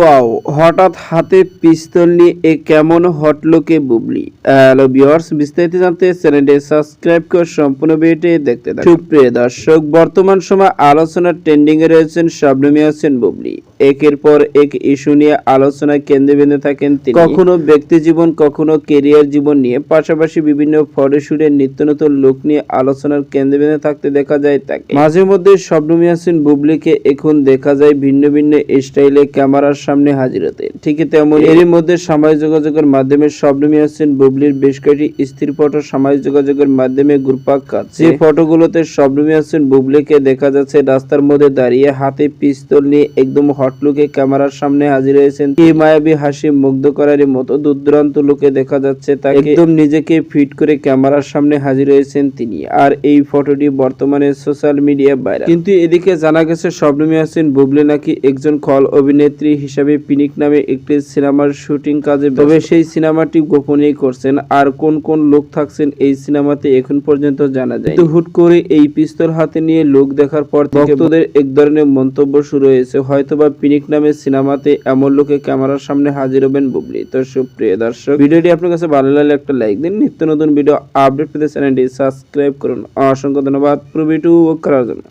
Wow, হঠাৎ হাতে পিস্তল নিয়ে এ কেমন হটলোকে বুবলি? হ্যালো ভিউয়ার্স, বিস্তারিত জানতে চ্যানেলটি সাবস্ক্রাইব করে সম্পূর্ণ ভিডিওটি দেখতে থাকুন। সুপ্রিয় দর্শক, বর্তমান সময় আলোচনার ট্রেন্ডিং এ রয়েছেন হোসেন বুবলি। একের পর এক ইস্যু নিয়ে আলোচনায় কেন্দ্রবিন্দু থাকেন তিনি। কখনো ব্যক্তি জীবন, কখনো কেরিয়ার জীবন নিয়ে পাশাপাশি বিভিন্ন ফটোশুটে নিত্য নতুন লুক নিয়ে আলোচনার কেন্দ্রবিন্দু থাকতে দেখা যায় তাকে। মাঝে মধ্যে শবনমী হোসেন বুবলিকে এখন দেখা যায় ভিন্ন ভিন্ন স্টাইলে ক্যামেরার সামনে হাজির হতে। ঠিকই তেমন এরই মধ্যে সামাজিক যোগাযোগের মাধ্যমে শবনমী হোসেন বুবলির বেশ কয়েকটি স্থির ফটো সামাজিক যোগাযোগের মাধ্যমে ঘুরপাক খাচ্ছে। যে ফটোগুলোতে শবনমী হোসেন বুবলিকে দেখা যাচ্ছে, রাস্তার মধ্যে দাঁড়িয়ে হাতে পিস্তল নিয়ে একদম হট লুকে ক্যামেরার সামনে হাজির হয়েছেন। কি মায়াবী হাসি মুগ্ধ করার মতো দূরদূরান্ত লোকে দেখা যাচ্ছে তাকে। একদম নিজেকে ফিট করে ক্যামেরার সামনে হাজির হয়েছেন তিনি। আর এই ফটোটি বর্তমানে সোশ্যাল মিডিয়া ভাইরাল। কিন্তু এদিকে জানা গেছে শবনমী হোসেন বুবলি নাকি একজন খল অভিনেত্রী হিসাবে পিনিক নামে একটি সিনেমার শুটিং কাজে তবে সেই সিনেমাটি গোপনেই করছেন। আর কোন কোন লোক থাকছেন এই সিনেমাতে এখন পর্যন্ত জানা যায় কিন্তু হুট করে এই পিস্তল হাতে নিয়ে লোক দেখার পর ভক্তদের এক ধরনের মন্তব্য শুরু হয়েছে। হয়তোবা পিনিক নামে সিনেমাতে এমন লোকে ক্যামেরার সামনে হাজির হবেন বুবলি। তো সুপ্রিয় দর্শক ভিডিওটি আপনার কাছে ভালো লাগলে একটা লাইক দিন। নিত্য নতুন ভিডিও আপডেট পেতে চ্যানেলটি সাবস্ক্রাইব করুন। অসংখ্য ধন্যবাদ। পুরো ভিডিও করার জন্য।